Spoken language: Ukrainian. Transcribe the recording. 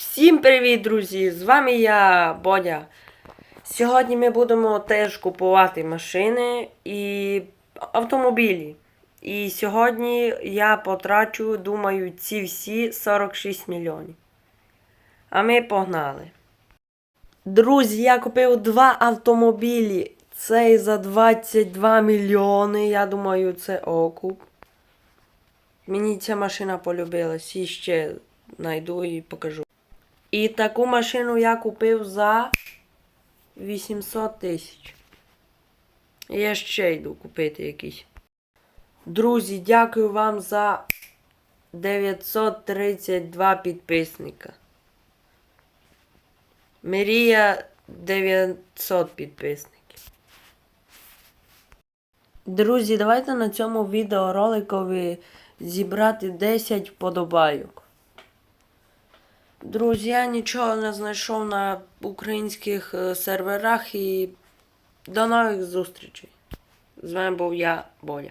Всім привіт, друзі! З вами я, Бодя. Сьогодні ми будемо теж купувати машини і автомобілі. І сьогодні я потрачу, думаю, ці всі 46 мільйонів. А ми погнали. Друзі, я купив два автомобілі. Цей за 22 мільйони. Я думаю, це окуп. Мені ця машина полюбилась. І ще знайду і покажу. І таку машину я купив за 800 тисяч. Я ще йду купити якийсь. Друзі, дякую вам за 932 підписника. Мрія 900 підписників. Друзі, давайте на цьому відеороликові зібрати 10 вподобайок. Друзі, я нічого не знайшов на українських е, серверах і до нових зустрічей. З вами був я, Боля.